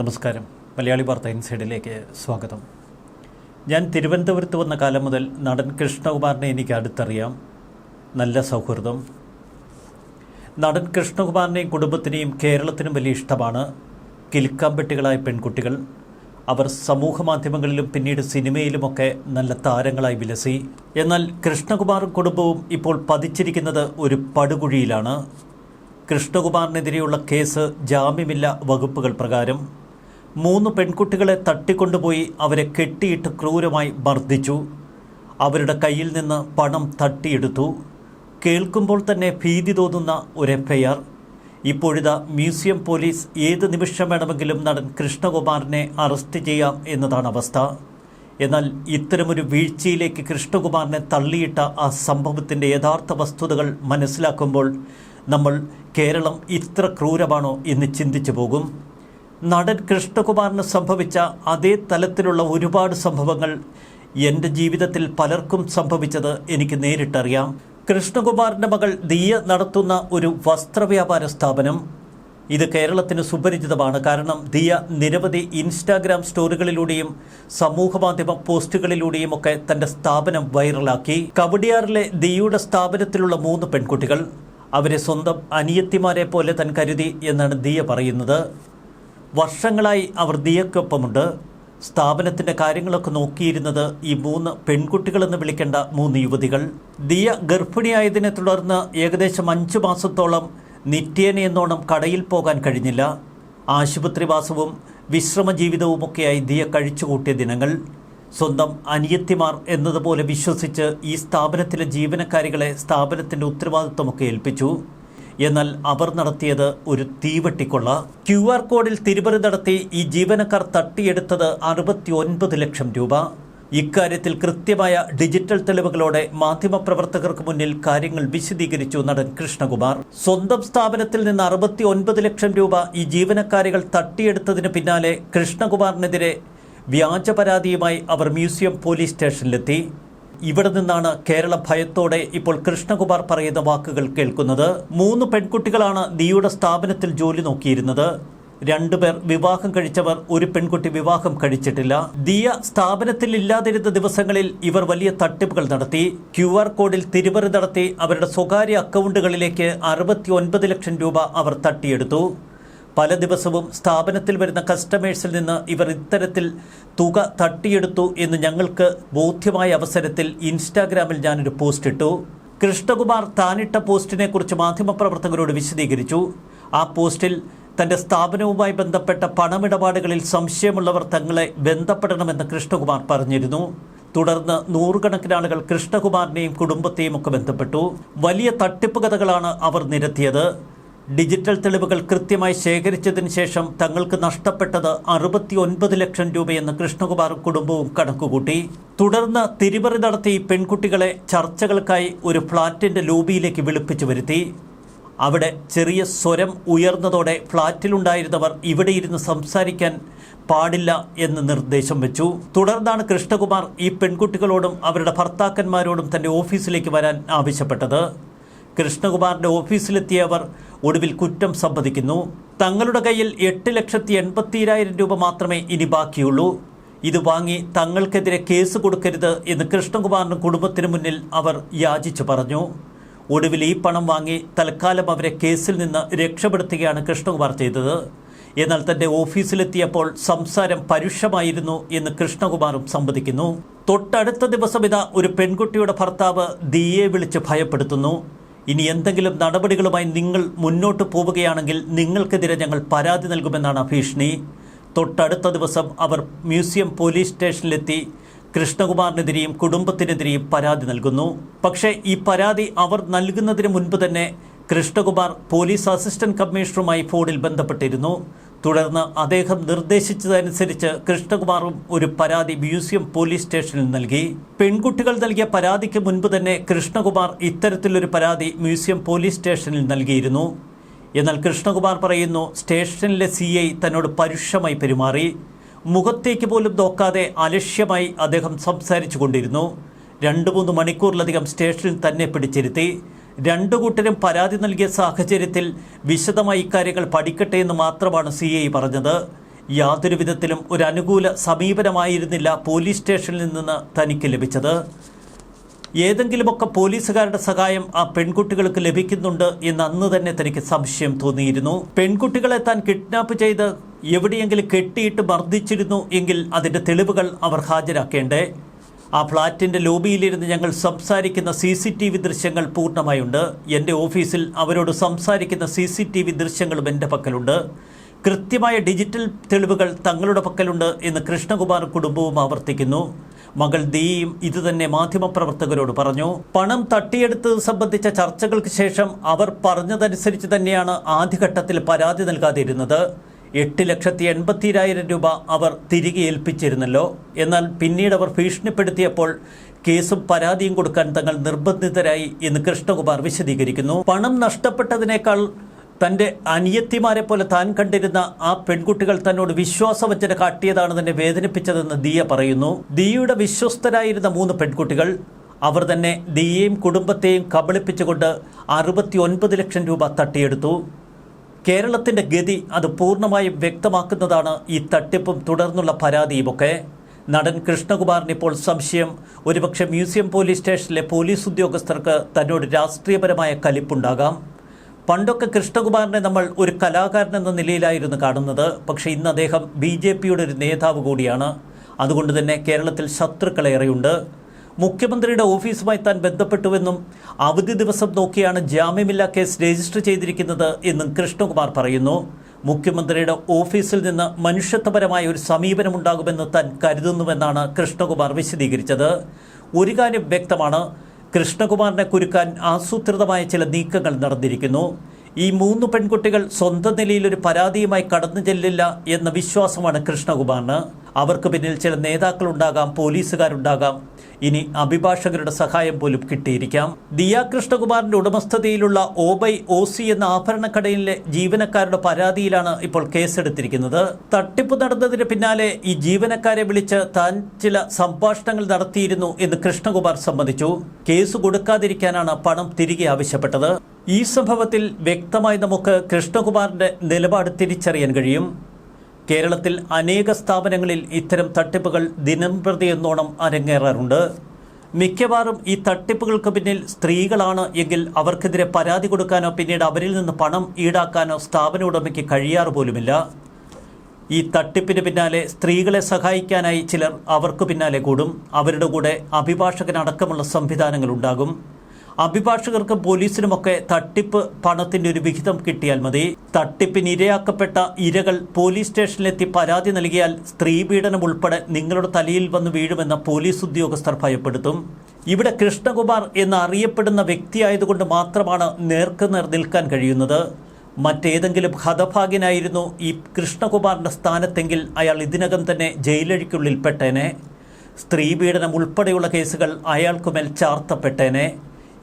നമസ്കാരം. മലയാളി വാർത്ത ഇൻസൈഡിലേക്ക് സ്വാഗതം. ഞാൻ തിരുവനന്തപുരത്ത് വന്ന കാലം മുതൽ നടൻ കൃഷ്ണകുമാറിനെ എനിക്ക് അടുത്തറിയാം. നല്ല സൗഹൃദം. നടൻ കൃഷ്ണകുമാറിനെയും കുടുംബത്തിനെയും കേരളത്തിനും വലിയ ഇഷ്ടമാണ്. കിലുക്കാമ്പെട്ടികളായ പെൺകുട്ടികൾ. അവർ സമൂഹ മാധ്യമങ്ങളിലും പിന്നീട് സിനിമയിലുമൊക്കെ നല്ല താരങ്ങളായി വിലസി. എന്നാൽ കൃഷ്ണകുമാറും കുടുംബവും ഇപ്പോൾ പതിച്ചിരിക്കുന്നത് ഒരു പടുകുഴിയിലാണ്. കൃഷ്ണകുമാറിനെതിരെയുള്ള കേസ് ജാമ്യമില്ല വകുപ്പുകൾ പ്രകാരം മൂന്ന് പെൺകുട്ടികളെ തട്ടിക്കൊണ്ടുപോയി അവരെ കെട്ടിയിട്ട് ക്രൂരമായി മർദ്ദിച്ചു. അവരുടെ കയ്യിൽ നിന്ന് പണം തട്ടിയെടുത്തു. കേൾക്കുമ്പോൾ തന്നെ ഭീതി തോന്നുന്ന ഒരു എഫ് ഐ ആർ ഇപ്പോഴിതാ മ്യൂസിയം പോലീസ് ഏത് നിമിഷം വേണമെങ്കിലും നടൻ കൃഷ്ണകുമാറിനെ അറസ്റ്റ് ചെയ്യാം എന്നതാണ് അവസ്ഥ. എന്നാൽ ഇത്തരമൊരു വീഴ്ചയിലേക്ക് കൃഷ്ണകുമാറിനെ തള്ളിയിട്ട ആ സംഭവത്തിന്റെ യഥാർത്ഥ വസ്തുതകൾ മനസ്സിലാക്കുമ്പോൾ നമ്മൾ കേരളം ഇത്ര ക്രൂരമാണോ എന്ന് ചിന്തിച്ചു പോകും. നടൻ കൃഷ്ണകുമാറിന് സംഭവിച്ച അതേ തലത്തിലുള്ള ഒരുപാട് സംഭവങ്ങൾ എന്റെ ജീവിതത്തിൽ പലർക്കും സംഭവിച്ചത് എനിക്ക് നേരിട്ടറിയാം. കൃഷ്ണകുമാറിന്റെ മകൾ ദിയ നടത്തുന്ന ഒരു വസ്ത്രവ്യാപാര സ്ഥാപനം ഇത് കേരളത്തിന് സുപരിചിതമാണ്. കാരണം ദിയ നിരവധി ഇൻസ്റ്റാഗ്രാം സ്റ്റോറികളിലൂടെയും സമൂഹമാധ്യമ പോസ്റ്റുകളിലൂടെയും ഒക്കെ തന്റെ സ്ഥാപനം വൈറലാക്കി. കവടിയാറിലെ ദിയയുടെ സ്ഥാപനത്തിലുള്ള മൂന്ന് പെൺകുട്ടികൾ അവരെ സ്വന്തം അനിയത്തിമാരെ പോലെ തൻ കരുതി എന്നാണ് ദിയ പറയുന്നത്. വർഷങ്ങളായി അവർ ദിയക്കൊപ്പമുണ്ട്. സ്ഥാപനത്തിന്റെ കാര്യങ്ങളൊക്കെ നോക്കിയിരുന്നത് ഈ മൂന്ന് പെൺകുട്ടികളെന്ന് വിളിക്കേണ്ട മൂന്ന് യുവതികൾ. ദിയ ഗർഭിണിയായതിനെ തുടർന്ന് ഏകദേശം അഞ്ച് മാസത്തോളം നിത്യേന എന്നോണം കടയിൽ പോകാൻ കഴിഞ്ഞില്ല. ആശുപത്രിവാസവും വിശ്രമ ജീവിതവുമൊക്കെയായി ദിയ കഴിച്ചുകൂട്ടിയ ദിനങ്ങൾ. സ്വന്തം അനിയത്തിമാർ എന്നതുപോലെ വിശ്വസിച്ച് ഈ സ്ഥാപനത്തിലെ ജീവനക്കാരികളെ സ്ഥാപനത്തിന്റെ ഉത്തരവാദിത്വമൊക്കെ ഏൽപ്പിച്ചു. എന്നാൽ അവർ നടത്തിയത് ഒരു തീവട്ടിക്കൊള്ള. ക്യു ആർ കോഡിൽ തിരിമറി നടത്തി ഈ ജീവനക്കാർ തട്ടിയെടുത്തത് അറുപത്തി ലക്ഷം രൂപ. ഇക്കാര്യത്തിൽ കൃത്യമായ ഡിജിറ്റൽ തെളിവുകളോടെ മാധ്യമപ്രവർത്തകർക്ക് മുന്നിൽ കാര്യങ്ങൾ വിശദീകരിച്ചു നടൻ കൃഷ്ണകുമാർ. സ്വന്തം സ്ഥാപനത്തിൽ നിന്ന് അറുപത്തി ഒൻപത് ലക്ഷം രൂപ ഈ ജീവനക്കാരികൾ തട്ടിയെടുത്തതിന് പിന്നാലെ കൃഷ്ണകുമാറിനെതിരെ വ്യാജ പരാതിയുമായി അവർ മ്യൂസിയം പോലീസ് സ്റ്റേഷനിലെത്തി. ഇവിടെ നിന്നാണ് കേരള ഭയത്തോടെ ഇപ്പോൾ കൃഷ്ണകുമാർ പറയുന്ന വാക്കുകൾ കേൾക്കുന്നത്. മൂന്ന് പെൺകുട്ടികളാണ് ദിയുടെ സ്ഥാപനത്തിൽ ജോലി നോക്കിയിരുന്നത്. രണ്ടുപേർ വിവാഹം കഴിച്ചവർ ഒരു പെൺകുട്ടി വിവാഹം കഴിച്ചിട്ടില്ല. ദിയ സ്ഥാപനത്തിൽ ഇല്ലാതിരുന്ന ദിവസങ്ങളിൽ ഇവർ വലിയ തട്ടിപ്പുകൾ നടത്തി. ക്യു ആർ കോഡിൽ തിരിമറി നടത്തി അവരുടെ സ്വകാര്യ അക്കൗണ്ടുകളിലേക്ക് അറുപത്തി ലക്ഷം രൂപ അവർ തട്ടിയെടുത്തു. പല ദിവസവും സ്ഥാപനത്തിൽ വരുന്ന കസ്റ്റമേഴ്സിൽ നിന്ന് ഇവർ ഇത്തരത്തിൽ തുക തട്ടിയെടുത്തു എന്ന് ഞങ്ങൾക്ക് ബോധ്യമായ അവസരത്തിൽ ഇൻസ്റ്റാഗ്രാമിൽ ഞാനൊരു പോസ്റ്റ് ഇട്ടു. കൃഷ്ണകുമാർ താനിട്ട പോസ്റ്റിനെ കുറിച്ച് മാധ്യമപ്രവർത്തകരോട് വിശദീകരിച്ചു. ആ പോസ്റ്റിൽ തന്റെ സ്ഥാപനവുമായി ബന്ധപ്പെട്ട പണമിടപാടുകളിൽ സംശയമുള്ളവർ തങ്ങളെ ബന്ധപ്പെടണമെന്ന് കൃഷ്ണകുമാർ പറഞ്ഞിരുന്നു. തുടർന്ന് നൂറുകണക്കിന് ആളുകൾ കൃഷ്ണകുമാറിനെയും കുടുംബത്തെയും ഒക്കെ ബന്ധപ്പെട്ടു. വലിയ തട്ടിപ്പ് കഥകളാണ് അവർ നിരത്തിയത്. ഡിജിറ്റൽ തെളിവുകൾ കൃത്യമായി ശേഖരിച്ചതിന് ശേഷം തങ്ങൾക്ക് നഷ്ടപ്പെട്ടത് അറുപത്തി ഒൻപത് ലക്ഷം രൂപയെന്ന് കൃഷ്ണകുമാർ കുടുംബവും കണക്കുകൂട്ടി. തുടർന്ന് തിരിമറി നടത്തി പെൺകുട്ടികളെ ചർച്ചകൾക്കായി ഒരു ഫ്ളാറ്റിന്റെ ലോബിയിലേക്ക് വിളിപ്പിച്ചു വരുത്തി. അവിടെ ചെറിയ സ്വരം ഉയർന്നതോടെ ഫ്ളാറ്റിലുണ്ടായിരുന്നവർ ഇവിടെ ഇരുന്ന് സംസാരിക്കാൻ പാടില്ല എന്ന് നിർദ്ദേശം വെച്ചു. തുടർന്നാണ് കൃഷ്ണകുമാർ ഈ പെൺകുട്ടികളോടും അവരുടെ ഭർത്താക്കന്മാരോടും തന്റെ ഓഫീസിലേക്ക് വരാൻ ആവശ്യപ്പെട്ടത്. കൃഷ്ണകുമാറിന്റെ ഓഫീസിലെത്തിയവർ ഒടുവിൽ കുറ്റം സമ്മതിക്കുന്നു തങ്ങളുടെ കയ്യിൽ എട്ട് ലക്ഷത്തി എൺപത്തിരായിരം രൂപ മാത്രമേ ഇനി ബാക്കിയുള്ളൂ. ഇത് വാങ്ങി തങ്ങൾക്കെതിരെ കേസ് കൊടുക്കരുത് എന്ന് കൃഷ്ണകുമാറിനും കുടുംബത്തിന് മുന്നിൽ അവർ യാചിച്ചു പറഞ്ഞു. ഒടുവിൽ ഈ പണം വാങ്ങി തൽക്കാലം അവരെ കേസിൽ നിന്ന് രക്ഷപ്പെടുത്തുകയാണ് കൃഷ്ണകുമാർ ചെയ്തത്. എന്നാൽ തന്റെ ഓഫീസിലെത്തിയപ്പോൾ സംസാരം പരുഷമായിരുന്നു എന്ന് കൃഷ്ണകുമാറും സമ്മതിക്കുന്നു തൊട്ടടുത്ത ദിവസം ഇതാ ഒരു പെൺകുട്ടിയുടെ ഭർത്താവ് ദിയെ വിളിച്ച് ഭയപ്പെടുത്തുന്നു. ഇനി എന്തെങ്കിലും നടപടികളുമായി നിങ്ങൾ മുന്നോട്ട് പോവുകയാണെങ്കിൽ നിങ്ങൾക്കെതിരെ ഞങ്ങൾ പരാതി നൽകുമെന്നാണ് ഭീഷണി. തൊട്ടടുത്ത ദിവസം അവർ മ്യൂസിയം പോലീസ് സ്റ്റേഷനിലെത്തി കൃഷ്ണകുമാറിനെതിരെയും കുടുംബത്തിനെതിരെയും പരാതി നൽകുന്നു. പക്ഷേ ഈ പരാതി അവർ നൽകുന്നതിന് മുൻപ് തന്നെ കൃഷ്ണകുമാർ പോലീസ് അസിസ്റ്റന്റ് കമ്മീഷണറുമായി ഫോണിൽ ബന്ധപ്പെട്ടിരുന്നു. തുടർന്ന് അദ്ദേഹം നിർദ്ദേശിച്ചതനുസരിച്ച് കൃഷ്ണകുമാറും ഒരു പരാതി മ്യൂസിയം പോലീസ് സ്റ്റേഷനിൽ നൽകി. പെൺകുട്ടികൾ നൽകിയ പരാതിക്ക് മുൻപ് തന്നെ കൃഷ്ണകുമാർ ഇത്തരത്തിലൊരു പരാതി മ്യൂസിയം പോലീസ് സ്റ്റേഷനിൽ നൽകിയിരുന്നു. എന്നാൽ കൃഷ്ണകുമാർ പറയുന്നു സ്റ്റേഷനിലെ സി ഐ തന്നോട് പരുഷമായി പെരുമാറി. മുഖത്തേക്ക് പോലും നോക്കാതെ അലക്ഷ്യമായി അദ്ദേഹം സംസാരിച്ചു കൊണ്ടിരുന്നു രണ്ട് മൂന്ന് മണിക്കൂറിലധികം സ്റ്റേഷനിൽ തന്നെ പിടിച്ചിരുത്തി. രണ്ടു കൂട്ടരും പരാതി നൽകിയ സാഹചര്യത്തിൽ വിശദമായി ഇക്കാര്യങ്ങൾ പഠിക്കട്ടെ എന്ന് മാത്രമാണ് സി ഐ പറഞ്ഞത്. യാതൊരു വിധത്തിലും ഒരു അനുകൂല സമീപനമായിരുന്നില്ല പോലീസ് സ്റ്റേഷനിൽ നിന്ന് തനിക്ക് ലഭിച്ചത്. ഏതെങ്കിലുമൊക്കെ പോലീസുകാരുടെ സഹായം ആ പെൺകുട്ടികൾക്ക് ലഭിക്കുന്നുണ്ട് എന്ന് അന്ന് തന്നെ തനിക്ക് സംശയം തോന്നിയിരുന്നു. പെൺകുട്ടികളെ താൻ കിഡ്നാപ്പ് ചെയ്ത് എവിടെയെങ്കിലും കെട്ടിയിട്ട് മർദ്ദിച്ചിരുന്നു എങ്കിൽ അതിന്റെ തെളിവുകൾ അവർ ഹാജരാക്കേണ്ടേ? ആ ഫ്ളാറ്റിന്റെ ലോബിയിലിരുന്ന് ഞങ്ങൾ സംസാരിക്കുന്ന സി സി ടി വി ദൃശ്യങ്ങൾ പൂർണമായുണ്ട്. എന്റെ ഓഫീസിൽ അവരോട് സംസാരിക്കുന്ന സി സി ടി വി ദൃശ്യങ്ങളും എന്റെ പക്കലുണ്ട്. കൃത്യമായ ഡിജിറ്റൽ തെളിവുകൾ തങ്ങളുടെ പക്കലുണ്ട് എന്ന് കൃഷ്ണകുമാർ കുടുംബവും ആവർത്തിക്കുന്നു. മകൾ ദീയും ഇതുതന്നെ മാധ്യമപ്രവർത്തകരോട് പറഞ്ഞു. പണം തട്ടിയെടുത്തത് സംബന്ധിച്ച ചർച്ചകൾക്ക് ശേഷം അവർ പറഞ്ഞതനുസരിച്ച് തന്നെയാണ് ആദ്യഘട്ടത്തിൽ പരാതി നൽകാതിരുന്നത്. എട്ട് ലക്ഷത്തി എൺപത്തിരായിരം രൂപ അവർ തിരികെ ഏൽപ്പിച്ചിരുന്നല്ലോ. എന്നാൽ പിന്നീട് അവർ ഭീഷണിപ്പെടുത്തിയപ്പോൾ കേസും പരാതിയും കൊടുക്കാൻ തങ്ങൾ നിർബന്ധിതരായി എന്ന് കൃഷ്ണകുമാർ വിശദീകരിക്കുന്നു. പണം നഷ്ടപ്പെട്ടതിനേക്കാൾ തന്റെ അനിയത്തിമാരെ പോലെ താൻ കണ്ടിരുന്ന ആ പെൺകുട്ടികൾ തന്നോട് വിശ്വാസവഞ്ചന കാട്ടിയതാണ് തന്നെ വേദനിപ്പിച്ചതെന്ന് ദിയ പറയുന്നു. ദിയയുടെ വിശ്വസ്തരായിരുന്ന മൂന്ന് പെൺകുട്ടികൾ അവർ തന്നെ ദിയയും കുടുംബത്തെയും കബളിപ്പിച്ചുകൊണ്ട് അറുപത്തി ലക്ഷം രൂപ തട്ടിയെടുത്തു. കേരളത്തിന്റെ ഗതി അത് പൂർണമായും വ്യക്തമാക്കുന്നതാണ് ഈ തട്ടിപ്പും തുടർന്നുള്ള പരാതിയുമൊക്കെ. നടൻ കൃഷ്ണകുമാറിന് ഇപ്പോൾ സംശയം. ഒരുപക്ഷെ മ്യൂസിയം പോലീസ് സ്റ്റേഷനിലെ പോലീസ് ഉദ്യോഗസ്ഥർക്ക് തന്നോട് രാഷ്ട്രീയപരമായ കലിപ്പുണ്ടാകാം. പണ്ടൊക്കെ കൃഷ്ണകുമാറിനെ നമ്മൾ ഒരു കലാകാരൻ എന്ന നിലയിലായിരുന്നു കാണുന്നത്. പക്ഷേ ഇന്ന് അദ്ദേഹം ബി ഒരു നേതാവ് കൂടിയാണ്. അതുകൊണ്ട് തന്നെ കേരളത്തിൽ ശത്രുക്കളേറെയുണ്ട് മുഖ്യമന്ത്രിയുടെ ഓഫീസുമായി താൻ ബന്ധപ്പെട്ടുവെന്നും അവധി ദിവസം നോക്കിയാണ് ജാമ്യമില്ലാ കേസ് രജിസ്റ്റർ ചെയ്തിരിക്കുന്നത് എന്നും കൃഷ്ണകുമാർ പറയുന്നു. മുഖ്യമന്ത്രിയുടെ ഓഫീസിൽ നിന്ന് മനുഷ്യത്വപരമായ ഒരു സമീപനമുണ്ടാകുമെന്ന് താൻ കരുതുന്നുവെന്നാണ് കൃഷ്ണകുമാർ വിശദീകരിച്ചത്. ഒരു കാര്യം വ്യക്തമാണ് കൃഷ്ണകുമാറിനെ കുരുക്കാൻ ആസൂത്രിതമായ ചില നീക്കങ്ങൾ നടന്നിരിക്കുന്നു. ഈ മൂന്ന് പെൺകുട്ടികൾ സ്വന്തം നിലയിൽ ഒരു പരാതിയുമായി കടന്നു ചെല്ലില്ല എന്ന വിശ്വാസമാണ് കൃഷ്ണകുമാറിന്. അവർക്ക് പിന്നിൽ ചില നേതാക്കളുണ്ടാകാം പോലീസുകാരുണ്ടാകാം. ഇനി അഭിഭാഷകരുടെ സഹായം പോലും കിട്ടിയിരിക്കാം. ദിയ കൃഷ്ണകുമാറിന്റെ ഉടമസ്ഥതയിലുള്ള ഓബൈ ഒ സി എന്ന ആഭരണക്കടയിലെ ജീവനക്കാരുടെ പരാതിയിലാണ് ഇപ്പോൾ കേസെടുത്തിരിക്കുന്നത്. തട്ടിപ്പ് നടന്നതിന് പിന്നാലെ ഈ ജീവനക്കാരെ വിളിച്ച് താൻ ചില സംഭാഷണങ്ങൾ നടത്തിയിരുന്നു എന്ന് കൃഷ്ണകുമാർ സമ്മതിച്ചു. കേസ് കൊടുക്കാതിരിക്കാനാണ് പണം തിരികെ ആവശ്യപ്പെട്ടത്. ഈ സംഭവത്തിൽ വ്യക്തമായി നമുക്ക് കൃഷ്ണകുമാറിന്റെ നിലപാട് തിരിച്ചറിയാൻ കഴിയും. കേരളത്തിൽ അനേക സ്ഥാപനങ്ങളിൽ ഇത്തരം തട്ടിപ്പുകൾ ദിനം പ്രതി എന്നോണം അരങ്ങേറാറുണ്ട്. മിക്കവാറും ഈ തട്ടിപ്പുകൾക്ക് പിന്നിൽ സ്ത്രീകളാണ് എങ്കിൽ അവർക്കെതിരെ പരാതി കൊടുക്കാനോ പിന്നീട് അവരിൽ നിന്ന് പണം ഈടാക്കാനോ സ്ഥാപന ഉടമയ്ക്ക് കഴിയാറ് പോലുമില്ല. ഈ തട്ടിപ്പിന് പിന്നാലെ സ്ത്രീകളെ സഹായിക്കാനായി ചിലർ അവർക്ക് പിന്നാലെ കൂടും. അവരുടെ കൂടെ അഭിഭാഷകനടക്കമുള്ള സംവിധാനങ്ങൾ ഉണ്ടാകും. അഭിഭാഷകർക്കും പോലീസിനുമൊക്കെ തട്ടിപ്പ് പണത്തിന്റെ ഒരു വിഹിതം കിട്ടിയാൽ മതി. തട്ടിപ്പിന് ഇരയാക്കപ്പെട്ട ഇരകൾ പോലീസ് സ്റ്റേഷനിലെത്തി പരാതി നൽകിയാൽ സ്ത്രീ സ്ത്രീപീഡനം ഉൾപ്പെടെ നിങ്ങളുടെ തലയിൽ വന്ന് വീഴുമെന്ന് പോലീസ് ഉദ്യോഗസ്ഥർ ഭയപ്പെടുത്തും. ഇവിടെ കൃഷ്ണകുമാർ എന്നറിയപ്പെടുന്ന വ്യക്തിയായതുകൊണ്ട് മാത്രമാണ് നേർക്കുനേർ നിൽക്കാൻ കഴിയുന്നത്. മറ്റേതെങ്കിലും ഹതഭാഗ്യനായിരുന്നു ഈ കൃഷ്ണകുമാറിന്റെ സ്ഥാനത്തെങ്കിൽ അയാൾ ഇതിനകം തന്നെ ജയിലഴിക്കുള്ളിൽ സ്ത്രീ സ്ത്രീപീഡനം ഉൾപ്പെടെയുള്ള കേസുകൾ അയാൾക്കുമേൽ ചാർത്തപ്പെട്ടേനെ.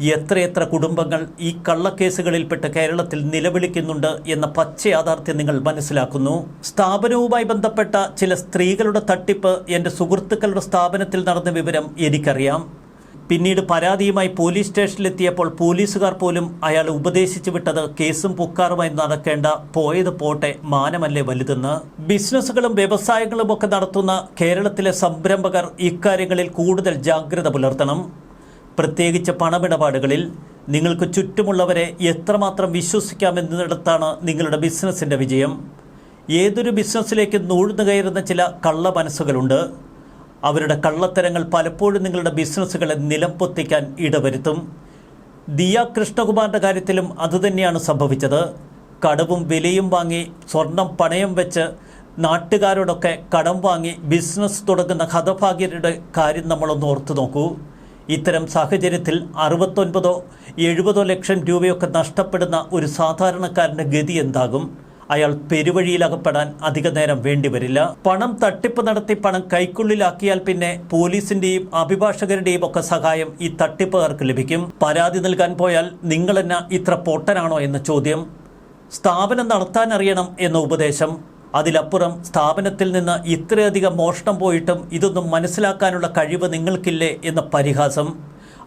എത്രയെത്ര കുടുംബങ്ങൾ ഈ കള്ളക്കേസുകളിൽപ്പെട്ട് കേരളത്തിൽ നിലവിളിക്കുന്നുണ്ട് എന്ന പച്ച യാഥാർത്ഥ്യം നിങ്ങൾ മനസ്സിലാക്കുന്നു. സ്ഥാപനവുമായി ബന്ധപ്പെട്ട ചില സ്ത്രീകളുടെ തട്ടിപ്പ് എന്റെ സുഹൃത്തുക്കളുടെ സ്ഥാപനത്തിൽ നടന്ന വിവരം എനിക്കറിയാം. പിന്നീട് പരാതിയുമായി പോലീസ് സ്റ്റേഷനിലെത്തിയപ്പോൾ പോലീസുകാർ പോലും അയാൾ ഉപദേശിച്ചു വിട്ടത് കേസും പുക്കാറുമായി നടക്കേണ്ട പോയത് പോട്ടെ മാനമല്ലേ വലുതെന്ന്. ബിസിനസ്സുകളും വ്യവസായങ്ങളും ഒക്കെ നടത്തുന്ന കേരളത്തിലെ സംരംഭകർ ഇക്കാര്യങ്ങളിൽ കൂടുതൽ ജാഗ്രത പുലർത്തണം. പ്രത്യേകിച്ച് പണമിടപാടുകളിൽ നിങ്ങൾക്ക് ചുറ്റുമുള്ളവരെ എത്രമാത്രം വിശ്വസിക്കാമെന്നിടത്താണ് നിങ്ങളുടെ ബിസിനസ്സിന്റെ വിജയം. ഏതൊരു ബിസിനസ്സിലേക്ക് നൂഴ്ന്നു കയറുന്ന ചില കള്ള മനസ്സുകളുണ്ട്. അവരുടെ കള്ളത്തരങ്ങൾ പലപ്പോഴും നിങ്ങളുടെ ബിസിനസ്സുകളെ നിലംപൊത്തിക്കാൻ ഇടവരുത്തും. ദിയ കൃഷ്ണകുമാറിന്റെ കാര്യത്തിലും അതുതന്നെയാണ് സംഭവിച്ചത്. കടവും വിലയും വാങ്ങി സ്വർണം പണയം വെച്ച് നാട്ടുകാരോടൊക്കെ കടം വാങ്ങി ബിസിനസ് തുടങ്ങുന്ന ഹതഭാഗ്യരുടെ കാര്യം നമ്മളൊന്ന് ഓർത്തു നോക്കൂ. ഇത്തരം സാഹചര്യത്തിൽ അറുപത്തൊൻപതോ എഴുപതോ ലക്ഷം രൂപയൊക്കെ നഷ്ടപ്പെടുന്ന ഒരു സാധാരണക്കാരന്റെ ഗതി എന്താകും? അയാൾ പെരുവഴിയിലകപ്പെടാൻ അധിക നേരം വേണ്ടിവരില്ല പണം തട്ടിപ്പ് നടത്തി പണം കൈക്കുള്ളിലാക്കിയാൽ പിന്നെ പോലീസിന്റെയും അഭിഭാഷകരുടെയും ഒക്കെ സഹായം ഈ തട്ടിപ്പുകാർക്ക് ലഭിക്കും. പരാതി നൽകാൻ പോയാൽ നിങ്ങളെന്ന ഇത്ര പൊട്ടനാണോ എന്ന ചോദ്യം. സ്ഥാപനം നടത്താൻ അറിയണം എന്ന ഉപദേശം. അതിലപ്പുറം സ്ഥാപനത്തിൽ നിന്ന് ഇത്രയധികം മോഷണം പോയിട്ടും ഇതൊന്നും മനസ്സിലാക്കാനുള്ള കഴിവ് നിങ്ങൾക്കില്ലേ എന്ന പരിഹാസം.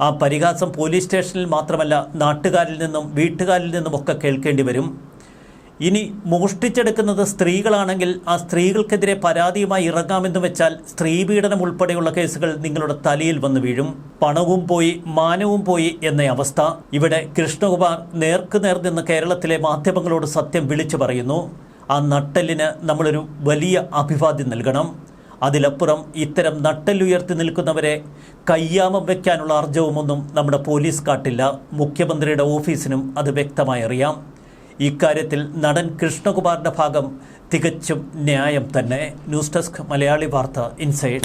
ആ പരിഹാസം പോലീസ് സ്റ്റേഷനിൽ മാത്രമല്ല നാട്ടുകാരിൽ നിന്നും വീട്ടുകാരിൽ നിന്നും ഒക്കെ കേൾക്കേണ്ടി വരും. ഇനി മോഷ്ടിച്ചെടുക്കുന്നത് സ്ത്രീകളാണെങ്കിൽ ആ സ്ത്രീകൾക്കെതിരെ പരാതിയുമായി ഇറങ്ങാമെന്ന് വെച്ചാൽ സ്ത്രീപീഡനം ഉൾപ്പെടെയുള്ള കേസുകൾ നിങ്ങളുടെ തലയിൽ വന്നു വീഴും. പണവും പോയി മാനവും പോയി എന്ന അവസ്ഥ. ഇവിടെ കൃഷ്ണകുമാർ നേർക്കുനേർ നിന്ന് കേരളത്തിലെ മാധ്യമങ്ങളോട് സത്യം വിളിച്ചു പറയുന്നു. ആ നട്ടലിന് നമ്മളൊരു വലിയ അഭിവാദ്യം നൽകണം. അതിലപ്പുറം ഇത്തരം നട്ടലുയർത്തി നിൽക്കുന്നവരെ കയ്യാമം വയ്ക്കാനുള്ള അർജവുമൊന്നും നമ്മുടെ പോലീസ് കാട്ടില്ല. മുഖ്യമന്ത്രിയുടെ ഓഫീസിനും അത് വ്യക്തമായി അറിയാം. ഇക്കാര്യത്തിൽ നടൻ കൃഷ്ണകുമാറിന്റെ ഭാഗം തികച്ചും ന്യായം തന്നെ. ന്യൂസ് ഡെസ്ക് മലയാളി വാർത്ത ഇൻസൈഡ്.